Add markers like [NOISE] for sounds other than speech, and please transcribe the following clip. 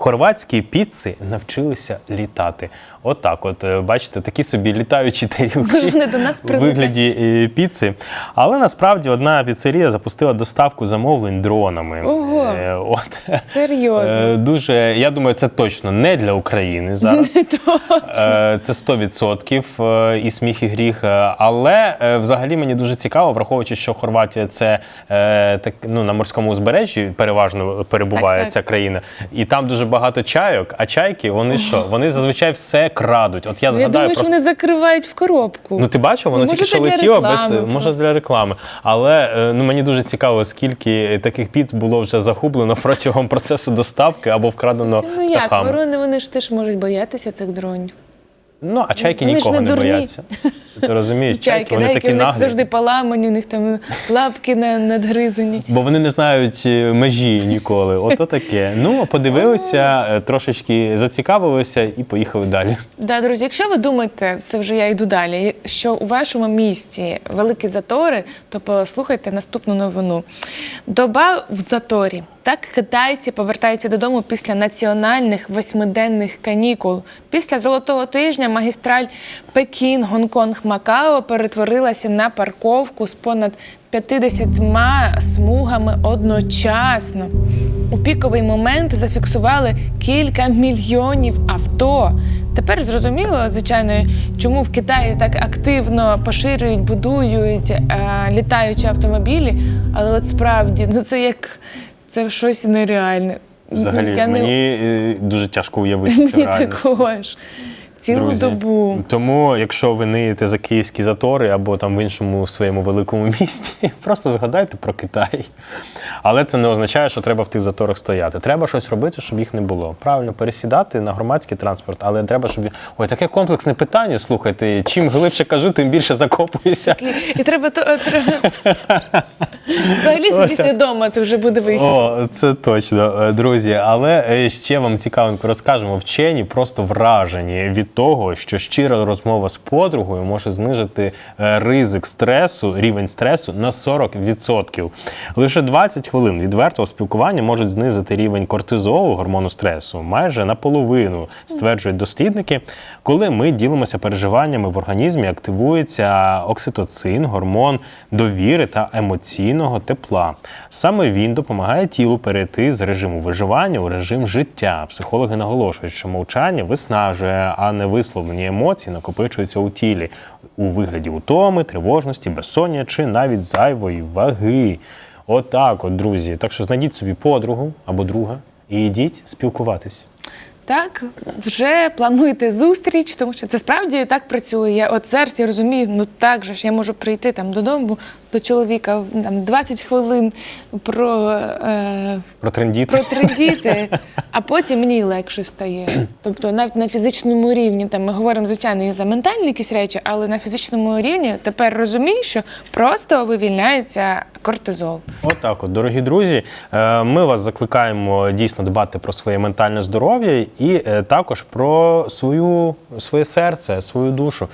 хорватські піци навчилися літати. От от е, бачите, такі собі літаючі тарілки у вигляді е, піци. Але насправді одна піцерія запустила доставку замовлень дронами. Ого. Е, От. Серйозно. Дуже, я думаю, це точно не для України [LAUGHS] зараз. Е, Це 100% е, і сміх, і гріх. Але взагалі мені дуже цікаво, враховуючи, що Хорватія це так, ну, на морському узбережжі переважно перебуває Так, так. ця країна. І там дуже багато чайок, а чайки, вони що? Вони зазвичай все крадуть. От я Я згадаю думаю, що просто. вони закривають в коробку. Ну ти бачив, воно Ну, тільки що летіло без може для реклами. Але е, ну мені дуже цікаво, скільки таких піц було вже загублено [LAUGHS] протягом процесу доставки або вкрадено Ну як, птахами. ворони вони ж теж можуть боятися цих дронів. Ну а чайки Вони нікого не не, бояться. [LAUGHS] Ти розумієш, чайки, Чайки, вони деякі такі в них наглі. завжди поламані, у них там лапки на- надгризані. Бо вони не знають е, межі ніколи. Ото таке. Ну, подивилися, е, трошечки зацікавилися і поїхали далі. Да, друзі, якщо ви думаєте, це вже я йду далі, що у вашому місті великі затори, то послухайте наступну новину. Доба в заторі. Так китайці повертаються додому після національних восьмиденних канікул. Після золотого тижня магістраль Пекін, Гонконг, Макао перетворилася на парковку з понад 50 смугами одночасно. У піковий момент зафіксували кілька мільйонів авто. Тепер зрозуміло, звичайно, чому в Китаї так активно поширюють, будують е, літаючі автомобілі. Але от справді, ну це як це щось нереальне. Взагалі, Я мені е, дуже тяжко уявити це в такого ж. Цілу Друзі, добу. Тому, якщо ви ниєте за київські затори або там в іншому своєму великому [LAUGHS] місті, просто згадайте про Китай. Але це не означає, що треба в тих заторах стояти. Треба щось робити, щоб їх не було. Правильно, пересідати на громадський транспорт, але треба, щоб ой, таке комплексне питання. Слухайте, чим глибше кажу, тим більше закопуюся. І, і треба то. [LAUGHS] Взагалі сидіти вдома, це вже буде вихід. О, це точно, Е, друзі. Але е, ще вам цікавенько розкажемо. Вчені просто вражені від того, що щира розмова з подругою може знижити е, ризик стресу, рівень стресу на 40%. Лише 20 хвилин відвертого спілкування можуть знизити рівень кортизолу, гормону стресу, майже наполовину, стверджують дослідники. Коли ми ділимося переживаннями в організмі, активується окситоцин, гормон довіри та емоційного тепла. Саме він допомагає тілу перейти з режиму виживання у режим життя. Психологи наголошують, що мовчання виснажує, а не висловлені емоції накопичуються у тілі у вигляді утоми, тривожності, безсоння чи навіть зайвої ваги. Отак, от, друзі. Так що знайдіть собі подругу або друга і йдіть спілкуватись. Так, вже плануєте зустріч, тому що це справді так працює. Я от зараз я розумію, ну так же ж я можу прийти там додому до чоловіка там 20 хвилин про, е, Протрендіти. протридіти, а потім мені легше стає. Тобто навіть на фізичному рівні там ми говоримо, звичайно, і за ментальні якісь речі, але на фізичному рівні тепер розумію, що просто вивільняється кортизол. Отак, от, дорогі друзі, е, ми вас закликаємо дійсно дбати про своє ментальне здоров'я і е, також про свою, своє серце, свою душу.